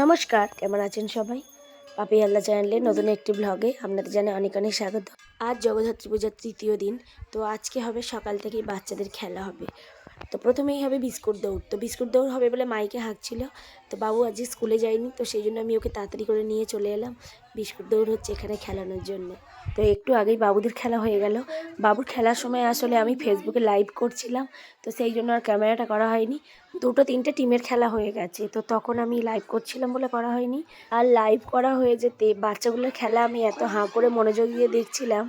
নমস্কার, কেমন আছেন সবাই? পাপি আল্লাহ চ্যানেলে নতুন একটি ব্লগে আপনাদের জানে অনেক অনেক স্বাগত। আজ জগদ্ধাত্রী পূজার তৃতীয় দিন, তো আজকে হবে সকাল থেকেই বাচ্চাদের খেলা হবে। তো প্রথমেই হবে বিস্কুট দৌড়। তো বিস্কুট দৌড় হবে বলে মাইকে হাঁকছিল, তো বাবু আজকে স্কুলে যায়নি, তো সেই জন্য আমি ওকে তাড়াতাড়ি করে নিয়ে চলে এলাম। বিস্কুট দৌড় হচ্ছে এখানে খেলানোর জন্য। তো একটু আগেই বাবুদের খেলা হয়ে গেল। বাবুর খেলার সময় আসলে আমি ফেসবুকে লাইভ করছিলাম, তো সেই জন্য আর ক্যামেরাটা করা হয়নি। দুটো তিনটে টিমের খেলা হয়ে গেছে, তো তখন আমি লাইভ করছিলাম বলে করা হয়নি। আর লাইভ করা হয়ে যেতে বাচ্চাগুলোর খেলা আমি এত হাঁ করে মনোযোগ দিয়ে দেখছিলাম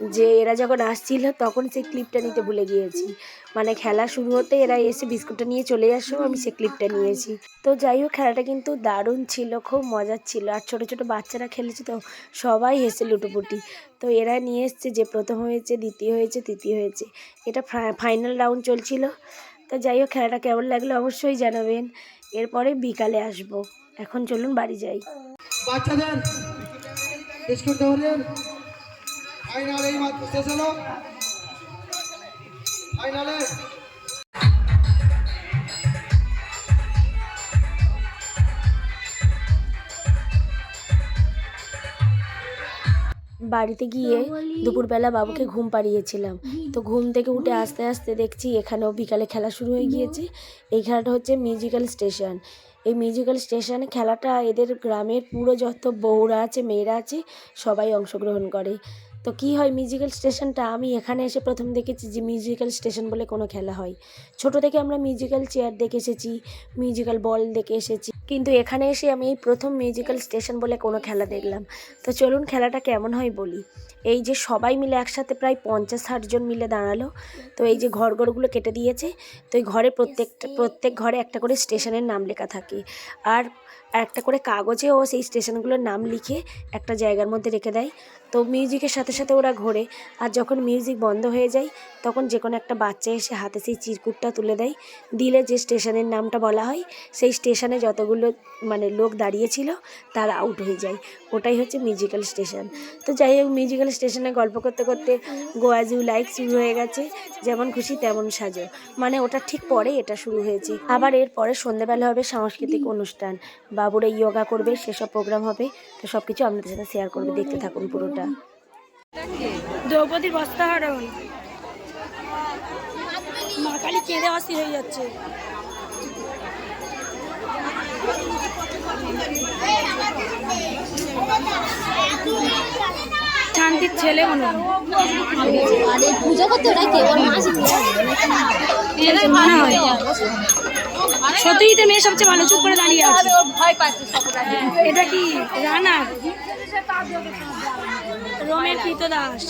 যে এরা যখন আসছিল, তখন সেই ক্লিপটা নিতে ভুলে গিয়েছি। মানে খেলা শুরু হতে এরা এসে বিস্কুটটা নিয়ে চলে আসেও আমি সেই ক্লিপটা নিয়েছি। তো যাই হোক, খেলাটা কিন্তু দারুণ ছিল, খুব মজার ছিল। আর ছোটো ছোটো বাচ্চারা খেলেছে তো সবাই হেসে লুটোপুটি। তো এরা নিয়ে এসছে যে প্রথম হয়েছে, দ্বিতীয় হয়েছে, তৃতীয় হয়েছে। এটা ফাইনাল রাউন্ড চলছিল। তো যাই হোক, খেলাটা কেমন লাগল অবশ্যই জানাবেন। এরপরে বিকালে আসব। এখন চলুন বাড়ি যাই। বাচ্চাদের ফাইনাল এই মাত্র শেষ হলো। ফাইনালে। বাড়িতে গিয়ে দুপুরবেলা বাবুকে ঘুম পাড়িয়েছিলাম। তো ঘুম থেকে উঠে আস্তে আস্তে দেখছি এখানেও বিকালে খেলা শুরু হয়ে গিয়েছে। এই খেলাটা হচ্ছে মিউজিক্যাল স্টেশন এই মিউজিক্যাল স্টেশনে খেলাটা এদের গ্রামের পুরো যত বউরা আছে, মেয়েরা আছে, সবাই অংশগ্রহণ করে। তো কি হয় মিউজিক্যাল স্টেশনটা আমি এখানে এসে প্রথম দেখেছি যে মিউজিক্যাল স্টেশন বলে কোনো খেলা হয়। ছোট থেকে আমরা মিউজিক্যাল চেয়ার দেখে এসেছি মিউজিক্যাল বল দেখে এসেছি। কিন্তু এখানে এসে আমি এই প্রথম মিউজিক্যাল স্টেশন বলে কোনো খেলা দেখলাম। তো চলুন খেলাটা কেমন হয় বলি। এই যে সবাই মিলে একসাথে প্রায় পঞ্চাশ ষাট জন মিলে দাঁড়াল। তো এই যে ঘর ঘরগুলো কেটে দিয়েছে। তো এই ঘরে প্রত্যেকটা, প্রত্যেক ঘরে একটা করে স্টেশনের নাম লেখা থাকে। আর একটা করে কাগজেও সেই স্টেশনগুলোর নাম লিখে একটা জায়গার মধ্যে রেখে দেয়। তো মিউজিকের সাথে সাথে ওরা ঘোরে। আর যখন মিউজিক বন্ধ হয়ে যায়, তখন যে কোনো একটা বাচ্চা এসে হাতে সেই চিরকুটটা তুলে দেয়। দিলে যে স্টেশনের নামটা বলা হয়, সেই স্টেশনে যতগুলো মানে লোক দাঁড়িয়েছিল, তারা আউট হয়ে যায়। ওটাই হচ্ছে মিউজিক্যাল স্টেশন তো যাই হোক মিউজিক্যাল স্টেশনে গল্প করতে করতে গোয়াজু লাইক শুরু হয়ে গেছে, যেমন খুশি তেমন সাজো। মানে ওটা ঠিক পরে এটা শুরু হয়েছে। আবার এরপরে সন্ধ্যেবেলা হবে সাংস্কৃতিক অনুষ্ঠান। বাবুরা ইয়োগা করবে, সেসব প্রোগ্রাম হবে। তো সব কিছু আপনাদের সাথে শেয়ার করবে, দেখতে থাকুন পুরোটা। দ্রৌপদীর বস্ত্রহরণ। মা কালী কেঁদে অস্থির হয়ে যাচ্ছে। শান্তির ছেলে মনে আরে পুজো করতে ওরা কে? ওর মা মনে হয়। সত্যিই তো মেয়ে সবচেয়ে ভালো চুপ করে দাঁড়িয়ে আছে। ভয় পাচ্ছে এটা কি রানা? রোমের কৃত দাস।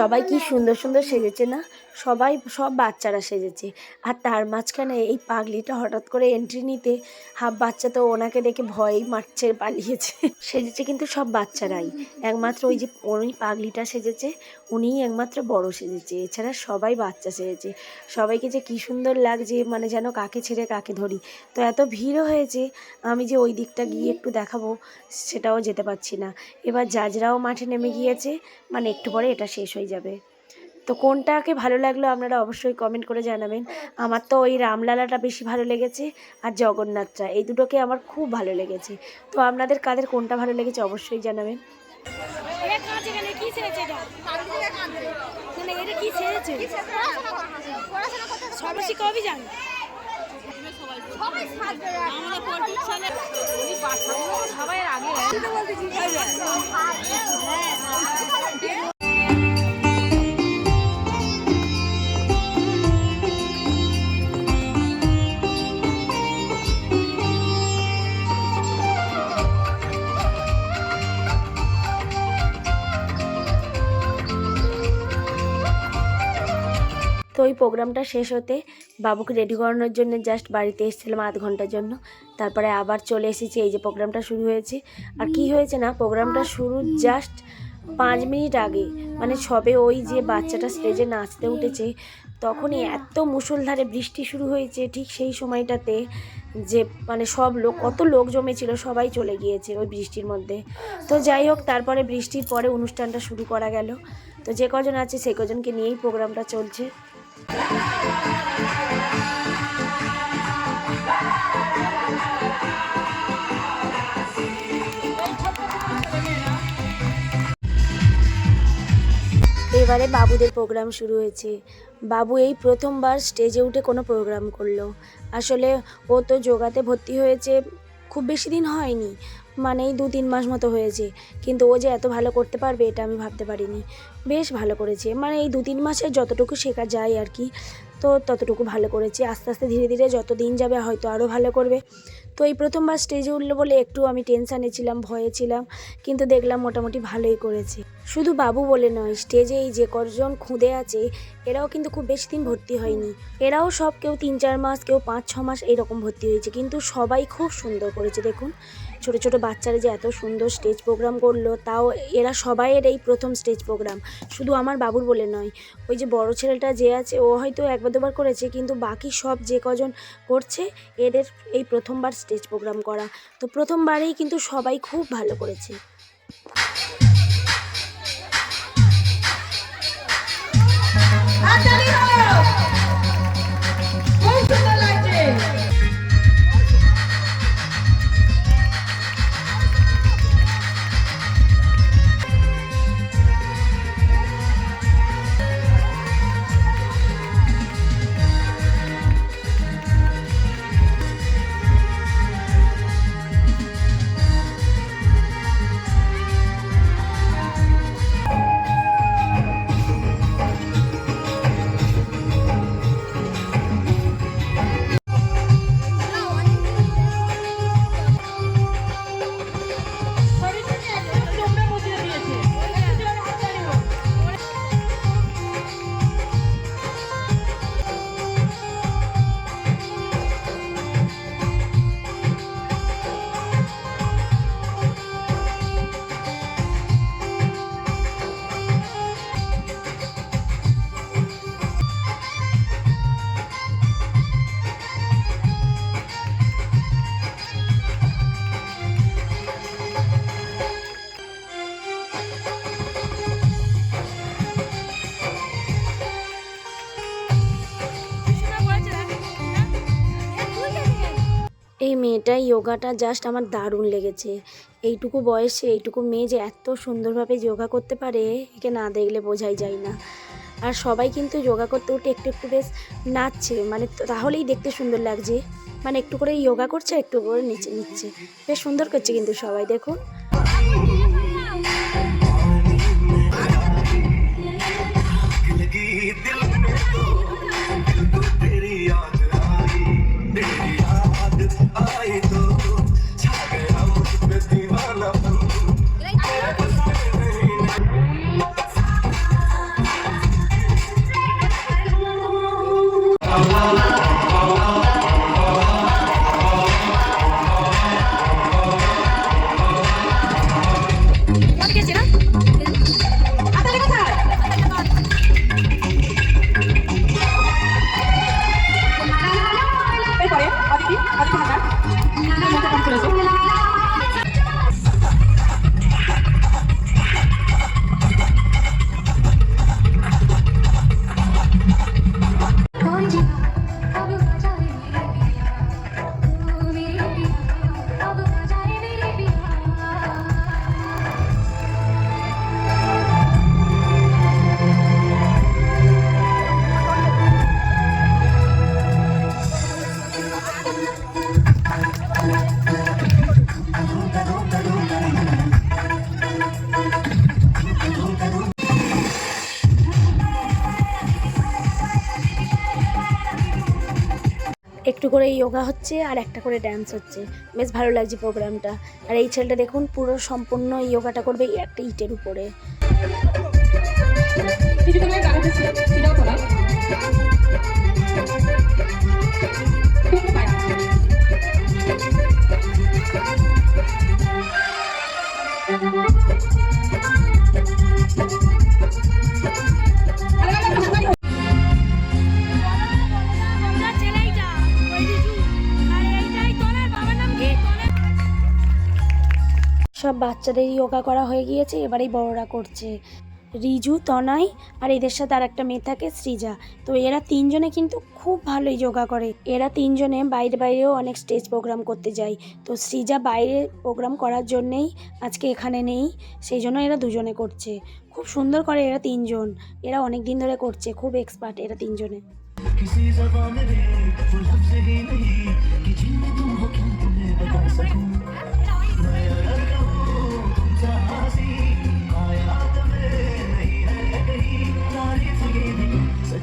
সবাই কি সুন্দর সুন্দর সেজেছে না? সবাই, সব বাচ্চারা সেজেছে। আর তার মাঝখানে এই পাগলিটা হঠাৎ করে এন্ট্রি নিতে হাফ বাচ্চা তো ওনাকে দেখে ভয়ই মারছে, পালিয়েছে। সেজেছে কিন্তু সব বাচ্চারাই। একমাত্র ওই যে, ওই পাগলিটা সেজেছে, উনিই একমাত্র বড় সেজেছে। এছাড়া সবাই বাচ্চা সেজেছে। সবাইকে যে কী সুন্দর লাগছে মানে যেন কাকে ছেড়ে কাকে ধরি। তো এত ভিড়ও হয়েছে, আমি যে ওই দিকটা গিয়ে একটু দেখাবো, সেটাও যেতে পারছি না। এবার জাজরাও মাঠে নেমে গিয়েছে মানে একটু পরে এটা শেষ হয়ে যাবে। তো কোনটাকে ভালো লাগল আপনারা অবশ্যই কমেন্ট করে জানাবেন। আমার তো ওই রামলালাটা বেশি ভালো লেগেছে আর জগন্নাথটা এই দুটোকে আমার খুব ভালো লেগেছে। তো আপনাদের কাদের কোনটা ভালো লেগেছে অবশ্যই জানাবেন। সবাই আগে ওই প্রোগ্রামটা শেষ হতে বাবুকে রেডি করানোর জন্য জাস্ট বাড়িতে এসেছিলাম আধ ঘণ্টার জন্য। তারপরে আবার চলে এসেছি, এই যে প্রোগ্রামটা শুরু হয়েছে। আর কি হয়েছে না, প্রোগ্রামটা শুরু জাস্ট পাঁচ মিনিট আগে। মানে সবে ওই যে বাচ্চাটা স্টেজে নাচতে উঠেছে, তখনই এত মুষলধারে বৃষ্টি শুরু হয়েছে ঠিক সেই সময়টাতে যে মানে সব লোক, কত লোক জমেছিল, সবাই চলে গিয়েছে ওই বৃষ্টির মধ্যে। তো যাই হোক, তারপরে বৃষ্টির পরে অনুষ্ঠানটা শুরু করা গেল। তো যে কজন আছে সেই কজনকে নিয়েই প্রোগ্রামটা চলছে। এবারে বাবুদের প্রোগ্রাম শুরু হয়েছে। বাবু এই প্রথমবার স্টেজে উঠে কোনো প্রোগ্রাম করল। আসলে ও তো যোগাতে ভর্তি হয়েছে, খুব বেশি দিন হয়নি। মানে এই দু তিন মাস মতো হয়েছে। কিন্তু ও যে এত ভালো করতে পারবে, এটা আমি ভাবতে পারিনি। বেশ ভালো করেছে। মানে এই দু তিন মাসে যতটুকু শেখা যায় আর কি, তো ততটুকু ভালো করেছে। আস্তে আস্তে ধীরে ধীরে যত দিন যাবে হয়তো আরও ভালো করবে। তো এই প্রথমবার স্টেজে উঠল বলে একটু আমি টেনশানে ছিলাম, ভয়ে ছিলাম। কিন্তু দেখলাম মোটামুটি ভালোই করেছে। শুধু বাবু বলে নয় স্টেজে এই যে কজন খুঁদে আছে, এরাও কিন্তু খুব বেশি দিন ভর্তি হয়নি। এরাও সব কেউ তিন চার মাস, কেউ পাঁচ ছ মাস এরকম ভর্তি হয়েছে। কিন্তু সবাই খুব সুন্দর করেছে, দেখুন। ছোট ছোট বাচ্চারা যে এত সুন্দর স্টেজ প্রোগ্রাম করল, তাও এরা সবাইয়ের এই প্রথম স্টেজ প্রোগ্রাম। শুধু আমার বাবুর বলে নয়, ওই যে বড় ছেলেটা যে আছে, ও হয়তো একবার দুবার করেছে, কিন্তু বাকি সব যে কজন করছে, এদের এই প্রথমবার স্টেজ প্রোগ্রাম করা। তো প্রথমবারেই কিন্তু সবাই খুব ভালো করেছে। এই মেয়েটাই যোগাটা জাস্ট আমার দারুণ লেগেছে। এইটুকু বয়সে, এইটুকু মেয়ে যে এত সুন্দরভাবে যোগা করতে পারে, একে না দেখলে বোঝাই যায় না। আর সবাই কিন্তু যোগা করতে উঠে একটু একটু বেশ নাচছে মানে তাহলেই দেখতে সুন্দর লাগছে। মানে একটু করে যোগা করছে, একটু করে নিচে, নিচ্ছে। বেশ সুন্দর করছে কিন্তু সবাই, দেখুন। করে ইয়োগা হচ্ছে আর একটা করে ড্যান্স হচ্ছে। বেশ ভালো লাগছে প্রোগ্রামটা আর এই ছেলেটা দেখুন, পুরো সম্পূর্ণ যোগাটা করবে একটা ইটের উপরে। বাচ্চাদের যোগা করা হয়ে গিয়েছে, এবারেই বড়রা করছে। রিজু তনাই আর এদের সাথে আর একটা মেয়ে থাকে, সৃজা। তো এরা তিনজনে কিন্তু খুব ভালোই যোগা করে। এরা তিনজনে বাইরে বাইরেও অনেক স্টেজ প্রোগ্রাম করতে যায়। তো সৃজা বাইরে প্রোগ্রাম করার জন্যেই আজকে এখানে নেই, সেই জন্য এরা দুজনে করছে। খুব সুন্দর করে এরা তিনজন। এরা অনেক দিন ধরে করছে, খুব এক্সপার্ট এরা তিনজনে।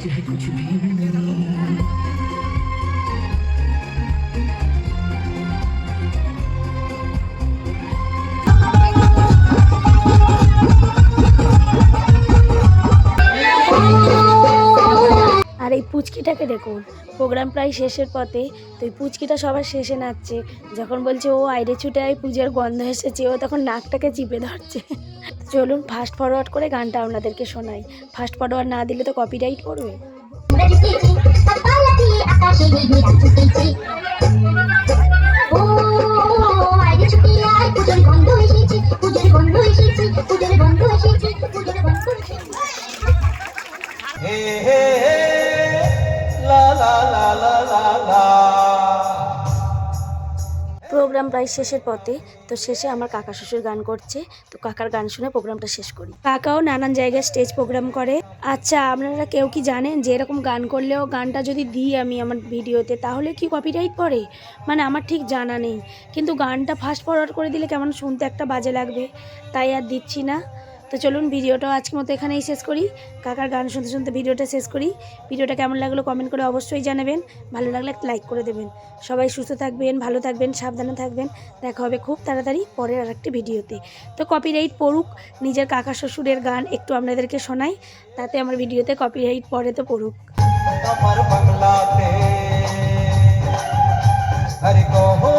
Did could you be? পুচকিটাকে দেখুন প্রোগ্রাম প্রায় শেষের পথে তো এই পুচকিটা সবার শেষে নাচছে যখন বলছে ও আইরে ছুটে আয় পুজোর গন্ধ এসেছে ও তখন নাকটাকে চিপে ধরছে চলুন ফাস্ট ফরওয়ার্ড করে গানটা আপনাদেরকে শোনাই ফাস্ট ফরওয়ার্ড না দিলে তো কপিরাইট পড়বে প্রোগ্রাম প্রায় শেষের পথে। তো শেষে আমার কাকা শ্বশুর গান করছে। তো কাকার গান শুনে প্রোগ্রামটা শেষ করি। কাকাও নানান জায়গায় স্টেজ প্রোগ্রাম করে। আচ্ছা আপনারা কেউ কি জানেন যে এরকম গান করলেও গানটা যদি দিই আমি আমার ভিডিওতে, তাহলে কি কপিরাইট পড়ে? মানে আমার ঠিক জানা নেই। কিন্তু গানটা ফাস্ট ফরওয়ার্ড করে দিলে কেমন শুনতে একটা বাজে লাগবে। তাই আর দিচ্ছি না। তো চলুন ভিডিওটাও আজকের মতো এখানেই শেষ করি। কাকার গান শুনতে শুনতে ভিডিওটা শেষ করি। ভিডিওটা কেমন লাগল কমেন্ট করে অবশ্যই জানাবেন। ভালো লাগলে একটা লাইক করে দেবেন। সবাই সুস্থ থাকবেন, ভালো থাকবেন, সাবধানে থাকবেন। দেখা হবে খুব তাড়াতাড়ি পরের আরেকটি ভিডিওতে। তো কপিরাইট পড়ুক, নিজের কাকা শ্বশুরের গান একটু আপনাদেরকে শোনাই, তাতে আমার ভিডিওতে কপিরাইট পরে তো পড়ুক। হরে কহ